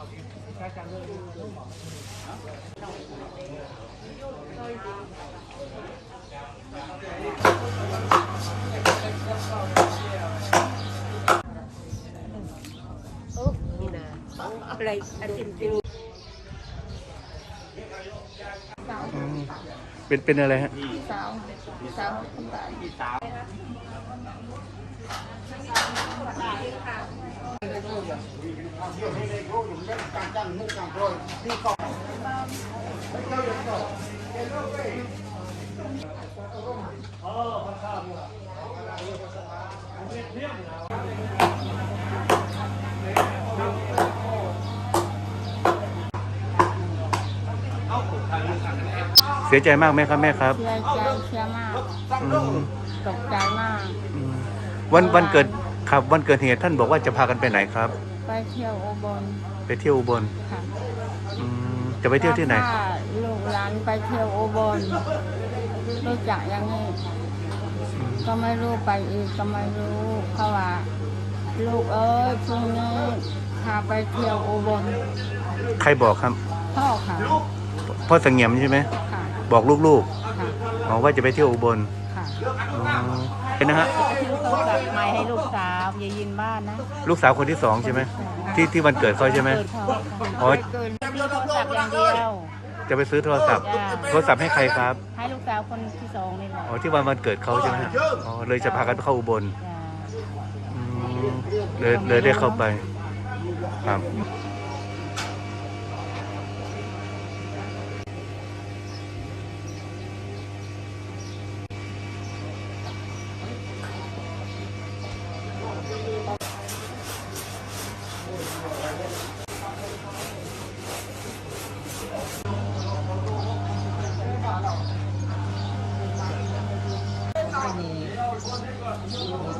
โอ้นี่นะอะไรอันจริเป็นเป็นอะไรฮะสาวสาวคนตายสาว เสียใจมากไหมครับแม่ครับเสียใจเสียมากอืมตกใจมาก อืมวันวันเกิดครับวันเกิดเหตุท่านบอกว่าจะพากันไปไหนครับ ไปเที่ยวอุบลไปเที่ยวอุบลค่ะอืมจะไปเที่ยวที่ไหน ถ้าลูกหลานไปเที่ยวอุบลรู้จักอย่างนี้อืมก็ไม่รู้ไปอีกก็ไม่รู้เขาว่าลูกเอ้ยช่วงนี้พาไปเที่ยวอุบลใครบอกครับ พ่อค่ะพ่อสังเงียมใช่ไหม ค่ะบอกลูกค่ะๆบอกว่าจะไปเที่ยวอุบลค่ะอ๋อเป็นนะฮะ ซื้อโทรศัพท์ใหม่ให้ลูกสาว อย่ายินบ้านนะลูกสาวคนที่สองใช่ไหมที่ที่วันเกิดเขาใช่ไหมเกิดเขาอ๋อเกินซื้อโทรศัพท์อย่างเดียวจะไปซื้อโทรศัพท์จ้าโทรศัพท์ให้ใครครับ ให้ลูกสาวคนที่สองนี่แหละอ๋อที่วันวันเกิดเขาใช่ไหมฮะอ๋อเลยจะพากันเข้าอุบลจ้าอืมเลยเลยได้เข้าไปครับ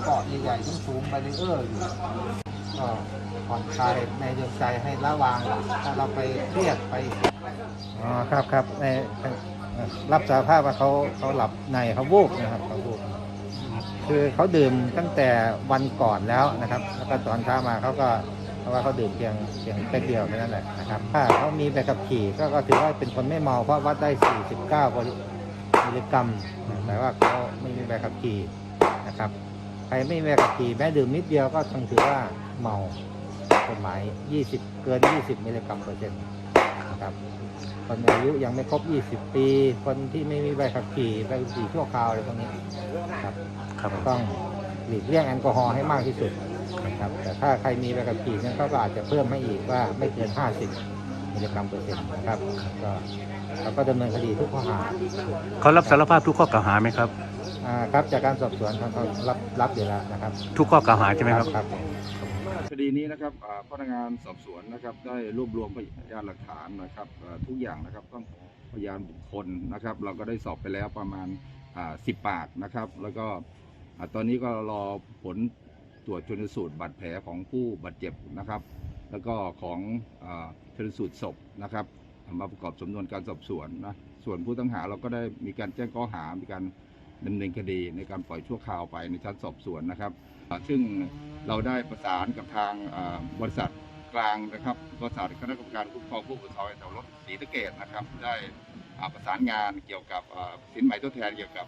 เกาะใหญ่ๆสูงๆบารีเออร์อยู่ก็ผ่อนคลายในดวงใจให้ระวางถ้าเราไปเครียดไปอ๋อครับครับในรับสารภาพว่าเขาเขาหลับในเขาวูบนะครับเขาวูบคือเขาดื่มตั้งแต่วันก่อนแล้วนะครับ แล้วก็ตอนเช้ามาเขาก็เพราะว่าเขาดื่มเพียงเพียงแค่เดียวแค่นั้นแหละนะครับ ถ้าเขามีใบขับขี่ก็ก็ถือว่าเป็นคนไม่เมาเพราะวัดได้ 49มิลลิกรัมแต่ว่าเขาไม่มีใบขับขี่นะครับ ครไม่มีใบขับขี่แม้ดื่มนิดเดียวก็ต้องถือว่าเมากฎหมาย 20 เกิน 20 มิลลิกรัมเปอร์เซ็นต์นะครับคนอายุยังไม่ครบ 20 ปี คนที่ไม่มีใบขับขี่ใบขับขี่ชั่วคราวอะไรพวกนี้ครับครับต้องหลีกเลี่ยงแอลกอฮอล์ให้มากที่สุดนะครับแต่ถ้าใครมีใบขับขี่นั้นเขาก็อาจจะเพิ่มให้อีกว่าไม่เกิน 50 มิลลิกรัมเปอร์เซ็นต์นะครับก็เราก็ดำเนินคดีทุกข้อหาเขารับสารภาพทุกข้อกล่าวหาไหมครับ อ่าครับจากการสอบสวนเขาเขารับรับอยู่แล้วนะครับทุกข้อกล่าวหาใช่ไหมครับ ครับผม คดีนี้นะครับอ่าพนักงานสอบสวนนะครับได้รวบรวมพยานหลักฐานนะครับอ่าทุกอย่างนะครับต้องพยานบุคคลนะครับ เราก็ได้สอบไปแล้วประมาณสิบปากนะครับ แล้วก็อ่าตอนนี้ก็รอผลตรวจชนสูตรบาดแผลของผู้บาดเจ็บนะครับ แล้วก็ของอาชนสูตรศพนะครับเอามาประกอบสำนวนการสอบสวนนะส่วนผู้ต้องหาเราก็ได้มีการแจ้งข้อหา มีการ ดำเนินคดีในการปล่อยชั่วคราวไปในชั้นสอบสวนนะครับ ซึ่งเราได้ประสานกับทางบริษัทกลางนะครับบริษัทคณะกรรมการคุ้มครองผู้บริโภคแถวรถศรีสะเกดนะครับ ได้ประสานงานเกี่ยวกับสินไหมทดแทนเกี่ยวกับ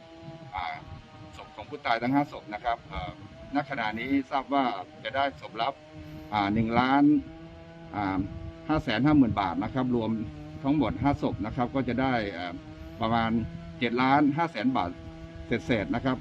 ศพของผู้ตายทั้ง 5 ศพนะครับณขณะนี้ทราบว่าจะได้ศพรับหนึ่งล้านห้าแสนห้าหมื่นบาทนะครับ รวมทั้งหมด 5 ศพนะครับ ก็จะได้ประมาณ7ล้าน5แสนบาท เศษๆนะครับ